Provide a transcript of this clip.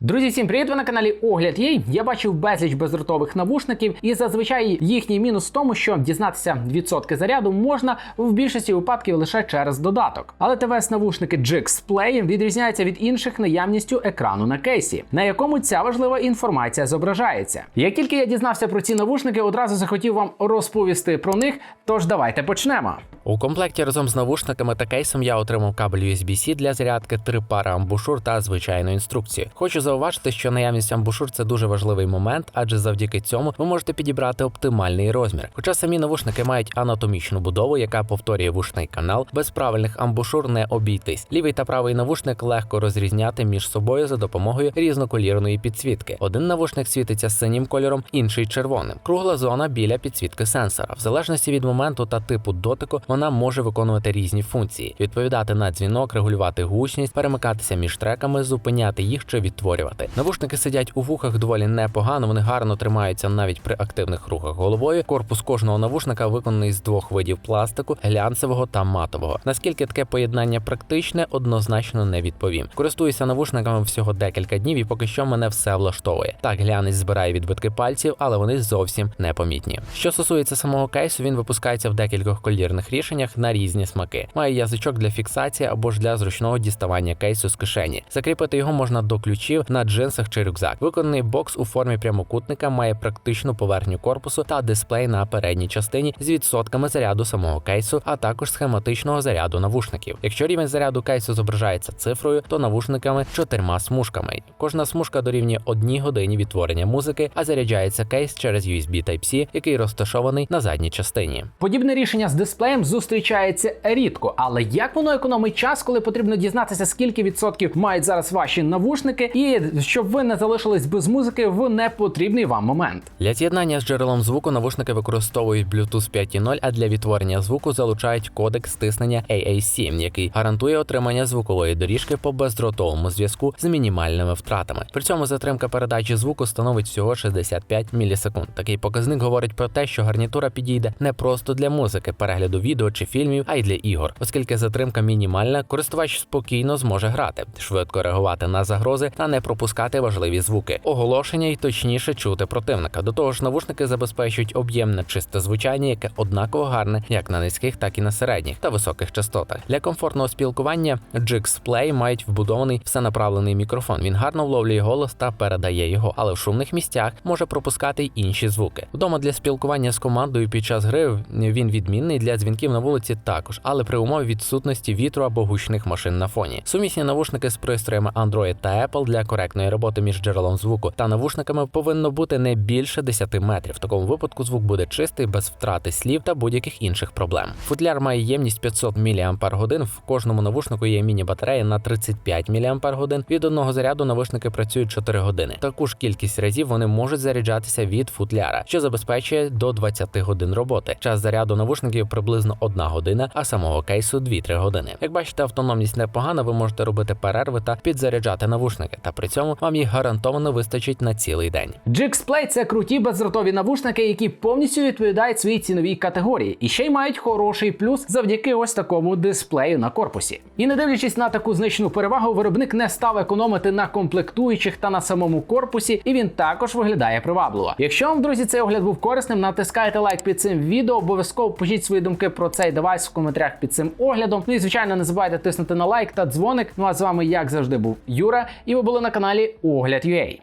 Друзі, всім привіт! Ви на каналі Огляд Єй. Я бачив безліч бездротових навушників, і зазвичай їхній мінус в тому, що дізнатися відсотки заряду можна в більшості випадків лише через додаток. Але ТВС-навушники GX Play відрізняються від інших наявністю екрану на кейсі, на якому ця важлива інформація зображається. Як тільки я дізнався про ці навушники, одразу захотів вам розповісти про них. Тож давайте почнемо. У комплекті разом з навушниками та кейсом я отримав кабель USB-C для зарядки, три пари амбушур та звичайну інструкцію. Хочу зауважити, що наявність амбушур це дуже важливий момент, адже завдяки цьому ви можете підібрати оптимальний розмір. Хоча самі навушники мають анатомічну будову, яка повторює вушний канал, без правильних амбушур не обійтись. Лівий та правий навушник легко розрізняти між собою за допомогою різноколірної підсвітки. Один навушник світиться синім кольором, інший червоним. Кругла зона біля підсвітки сенсора. В залежності від моменту та типу дотику вона може виконувати різні функції: відповідати на дзвінок, регулювати гучність, перемикатися між треками, зупиняти їх чи відтворювати. Навушники сидять у вухах доволі непогано, вони гарно тримаються навіть при активних рухах головою. Корпус кожного навушника виконаний з двох видів пластику глянцевого та матового. Наскільки таке поєднання практичне, однозначно не відповім. Користуюся навушниками всього декілька днів, і поки що мене все влаштовує. Так, глянець збирає відбитки пальців, але вони зовсім непомітні. Що стосується самого кейсу, він випускається в декількох колірних рішеннях на різні смаки. Має язичок для фіксації або ж для зручного діставання кейсу з кишені. Закріпити його можна до ключів на джинсах чи рюкзак. Виконаний бокс у формі прямокутника має практичну поверхню корпусу та дисплей на передній частині з відсотками заряду самого кейсу, а також схематичного заряду навушників. Якщо рівень заряду кейсу зображається цифрою, то навушниками чотирма смужками. Кожна смужка дорівнює одній годині відтворення музики, а заряджається кейс через USB Type-C, який розташований на задній частині. Подібне рішення з дисплеєм зустрічається рідко, але як воно економить час, коли потрібно дізнатися, скільки відсотків мають зараз ваші навушники, і щоб ви не залишились без музики в непотрібний вам момент. Для з'єднання з джерелом звуку навушники використовують Bluetooth 5.0, а для відтворення звуку залучають кодек стиснення AAC, який гарантує отримання звукової доріжки по бездротовому зв'язку з мінімальними втратами. При цьому затримка передачі звуку становить всього 65 мілісекунд. Такий показник говорить про те, що гарнітура підійде не просто для музики, перегляду відео чи фільмів, а й для ігор, оскільки затримка мінімальна, користувач спокійно зможе грати, швидко реагувати на загрози та не пропускати важливі звуки, оголошення і точніше чути противника. До того ж, навушники забезпечують об'ємне чисте звучання, яке однаково гарне як на низьких, так і на середніх та високих частотах. Для комфортного спілкування GX Play мають вбудований всенаправлений мікрофон. Він гарно вловлює голос та передає його, але в шумних місцях може пропускати й інші звуки. Вдома для спілкування з командою під час гри він відмінний для дзвінків на вулиці також, але при умові відсутності вітру або гучних машин на фоні. Сумісні навушники з пристроями Android та Apple для коректної роботи між джерелом звуку та навушниками повинно бути не більше 10 метрів. В такому випадку звук буде чистий, без втрати слів та будь-яких інших проблем. Футляр має ємність 500 мАч. В кожному навушнику є міні-батарея на 35 мАч. Від одного заряду навушники працюють 4 години. Таку ж кількість разів вони можуть заряджатися від футляра, що забезпечує до 20 годин роботи. Час заряду навушників приблизно 1 година, а самого кейсу 2-3 години. Як бачите, автономність непогана, ви можете робити перерви та підзаряджати навушники, та при цьому вам їх гарантовано вистачить на цілий день. Play – це круті бездротові навушники, які повністю відповідають своїй ціновій категорії, і ще й мають хороший плюс завдяки ось такому дисплею на корпусі. І не дивлячись на таку значну перевагу, виробник не став економити на комплектуючих та на самому корпусі, і він також виглядає привабливо. Якщо вам, друзі, цей огляд був корисним, натискайте лайк під цим відео. Обов'язково пишіть свої думки цей девайс в коментарях під цим оглядом. Ну і звичайно, не забувайте тиснути на лайк та дзвоник. Ну а з вами, як завжди, був Юра, і ви були на каналі Огляд.ua.